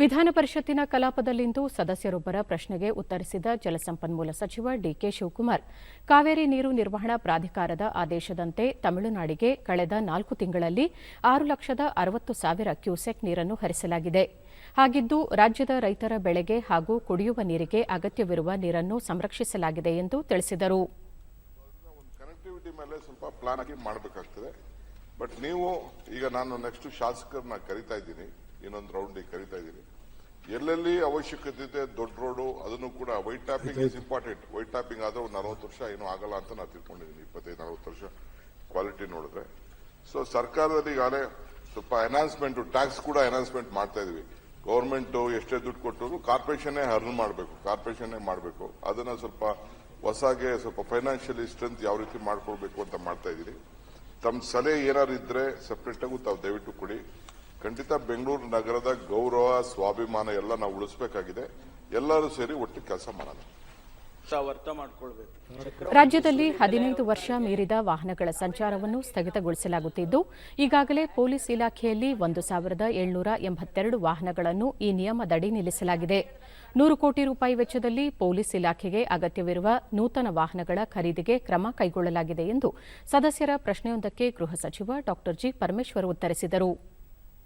ವಿಧಾನ ಪರಿಷತ್ತಿನ ಕಲಾಪದಲ್ಲಿಂದು ಸದಸ್ಯರೊಬ್ಬರ ಪ್ರಶ್ನೆಗೆ ಉತ್ತರಿಸಿದ ಜಲಸಂಪನ್ಮೂಲ ಸಚಿವ ಡಿಕೆ ಶಿವಕುಮಾರ್, ಕಾವೇರಿ ನೀರು ನಿರ್ವಹಣಾ ಪ್ರಾಧಿಕಾರದ ಆದೇಶದಂತೆ ತಮಿಳುನಾಡಿಗೆ ಕಳೆದ ನಾಲ್ಕು ತಿಂಗಳಲ್ಲಿ ಆರು ಲಕ್ಷದ ಅರವತ್ತು ಸಾವಿರ ಕ್ಯೂಸೆಕ್ ನೀರನ್ನು ಹರಿಸಲಾಗಿದೆ. ಹಾಗಿದ್ದು, ರಾಜ್ಯದ ರೈತರ ಬೆಳೆಗೆ ಹಾಗೂ ಕುಡಿಯುವ ನೀರಿಗೆ ಅಗತ್ಯವಿರುವ ನೀರನ್ನು ಸಂರಕ್ಷಿಸಲಾಗಿದೆ ಎಂದು ತಿಳಿಸಿದರು. ಬಟ್ ನೀವು, ಈಗ ನಾನು ನೆಕ್ಸ್ಟ್ ಶಾಸಕರನ್ನ ಕರಿತಾ ಇದ್ದೀನಿ. ಇನ್ನೊಂದು ರೌಂಡಿಗೆ ಕರಿತಾ ಇದ್ದೀನಿ. ಎಲ್ಲೆಲ್ಲಿ ಅವಶ್ಯಕತೆ ಇದೆ, ದೊಡ್ಡ ರೋಡು, ಅದನ್ನು ಕೂಡ white topping is important white tapping ಆದ್ರೆ ಒಂದು ನಲವತ್ತು ವರ್ಷ ಏನೂ ಆಗಲ್ಲ ಅಂತ ನಾನು ತಿಳ್ಕೊಂಡಿದ್ದೀನಿ. ಇಪ್ಪತ್ತೈದು, ನಲವತ್ತು ವರ್ಷ ಕ್ವಾಲಿಟಿ ನೋಡಿದ್ರೆ. ಸೊ ಸರ್ಕಾರದಲ್ಲಿ ಈಗಾಗಲೇ ಸ್ವಲ್ಪ ಅನೌನ್ಸ್ಮೆಂಟ್ ಟ್ಯಾಕ್ಸ್ ಕೂಡ ಅನೌನ್ಸ್ಮೆಂಟ್ ಮಾಡ್ತಾ ಇದ್ವಿ. ಗೌರ್ಮೆಂಟ್ ಎಷ್ಟೇ ದುಡ್ಡು ಕೊಟ್ಟರು ಕಾರ್ಪೊರೇಷನ್ನೇ ಅರ್ನ್ ಮಾಡಬೇಕು ಕಾರ್ಪೊರೇಷನ್ನೇ ಮಾಡಬೇಕು. ಅದನ್ನ ಸ್ವಲ್ಪ ಹೊಸಾಗೆ, ಸ್ವಲ್ಪ ಫೈನಾನ್ಷಿಯಲಿ ಸ್ಟ್ರೆಂತ್ ಯಾವ ರೀತಿ ಮಾಡ್ಕೊಳ್ಬೇಕು ಅಂತ ಮಾಡ್ತಾ ಇದ್ದೀನಿ ತಮ್ಮ ಸಲಹೆ ಏನಾದ್ರು ಇದ್ರೆ ಸಪ್ರೇಟ್ ಆಗು ತಾವು ದಯವಿಟ್ಟು ಕೊಡಿ. ಖಂಡಿತ ಬೆಂಗಳೂರು ನಗರದ ಗೌರವ ಸ್ವಾಭಿಮಾನ ಎಲ್ಲ ನಾವು ಉಳಿಸಬೇಕಾಗಿದೆ. ಎಲ್ಲರೂ ಸೇರಿ ಒಟ್ಟು ಕೆಲಸ ಮಾಡೋಣ. ರಾಜ್ಯದಲ್ಲಿ ಹದಿನೈದು ವರ್ಷ ಮೀರಿದ ವಾಹನಗಳ ಸಂಚಾರವನ್ನು ಸ್ಥಗಿತಗೊಳಿಸಲಾಗುತ್ತಿದ್ದು ಈಗಾಗಲೇ ಪೊಲೀಸ್ ಇಲಾಖೆಯಲ್ಲಿ ಒಂದು ಸಾವಿರದ ಏಳ್ನೂರ ಎಂಬತ್ತೆರಡು ವಾಹನಗಳನ್ನು ಈ ನಿಯಮದಡಿ ನಿಲ್ಲಿಸಲಾಗಿದೆ. ನೂರು ಕೋಟಿ ರೂಪಾಯಿ ವೆಚ್ಚದಲ್ಲಿ ಪೊಲೀಸ್ ಇಲಾಖೆಗೆ ಅಗತ್ಯವಿರುವ ನೂತನ ವಾಹನಗಳ ಖರೀದಿಗೆ ಕ್ರಮ ಕೈಗೊಳ್ಳಲಾಗಿದೆ ಎಂದು ಸದಸ್ಯರ ಪ್ರಶ್ನೆಯೊಂದಕ್ಕೆ ಗೃಹ ಸಚಿವ ಡಾ ಜಿ ಪರಮೇಶ್ವರ್ ಉತ್ತರಿಸಿದರು.